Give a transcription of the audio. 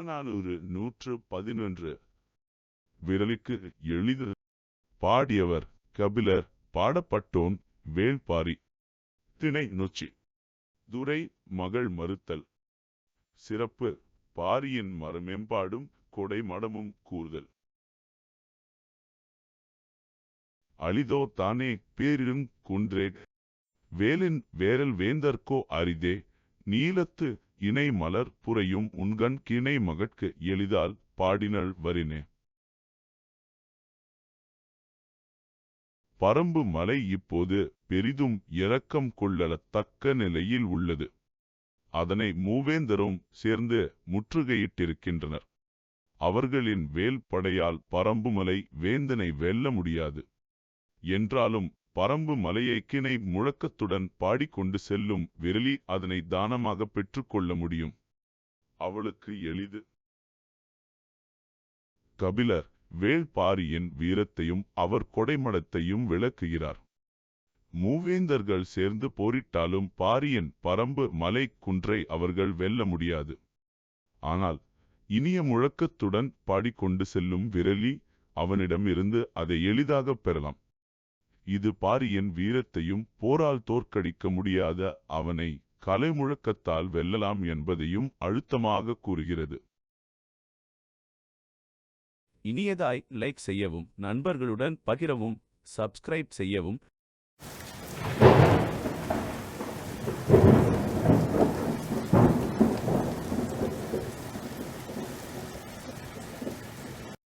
புறநானூறு நூற்று பதினொன்று. விரலுக்கு எளிது பாடியவர் கபிலர் பாடப்பட்டோன் வேள்பாரி. திணை நொச்சி. துரை மகள் மறுத்தல். சிறப்பு. பாரியின் மரமெம்பாடும் கொடை மடமும் கூறுதல். அளிதோ தானே பேரிடும் குன்றே. வேலின் வேரல் வேந்தர்க்கோ அரிதே. நீலத்து இணை மலர் புரையும் உண்கண் கிணை மகட்கு எளிதால் பாடினள் வரினே. பரம்பு மலை இப்போது பெரிதும் இரக்கம் கொள்ளத்தக்க நிலையில் உள்ளது. அதனை மூவேந்தரும் சேர்ந்து முற்றுகையிட்டிருக்கின்றனர். அவர்களின் வேல் படையால் பரம்புமலை வேந்தனை வெல்ல முடியாது. என்றாலும் பரம்பு மலையை கிணை முழக்கத்துடன் பாடிக்கொண்டு செல்லும் விரலி அதனை தானமாக பெற்றுக்கொள்ள முடியும். அவளுக்கு எளிது. கபிலர் வேள்பாரியின் வீரத்தையும் அவர் கொடைமடத்தையும் விளக்குகிறார். மூவேந்தர்கள் சேர்ந்து போரிட்டாலும் பாரியன் பரம்பு மலை குன்றை அவர்கள் வெல்ல முடியாது. ஆனால் இனிய முழக்கத்துடன் பாடிக்கொண்டு செல்லும் விரலி அவனிடமிருந்து அதை எளிதாகப் பெறலாம். இது பாரியன் வீரத்தையும் போரால் தோற்கடிக்க முடியாத அவனை கலைமுழக்கத்தால் வெல்லலாம் என்பதையும் அழுத்தமாக கூறுகிறது. இனியதாய் லைக் செய்யவும் நண்பர்களுடன் பகிரவும் சப்ஸ்கிரைப் செய்யவும்.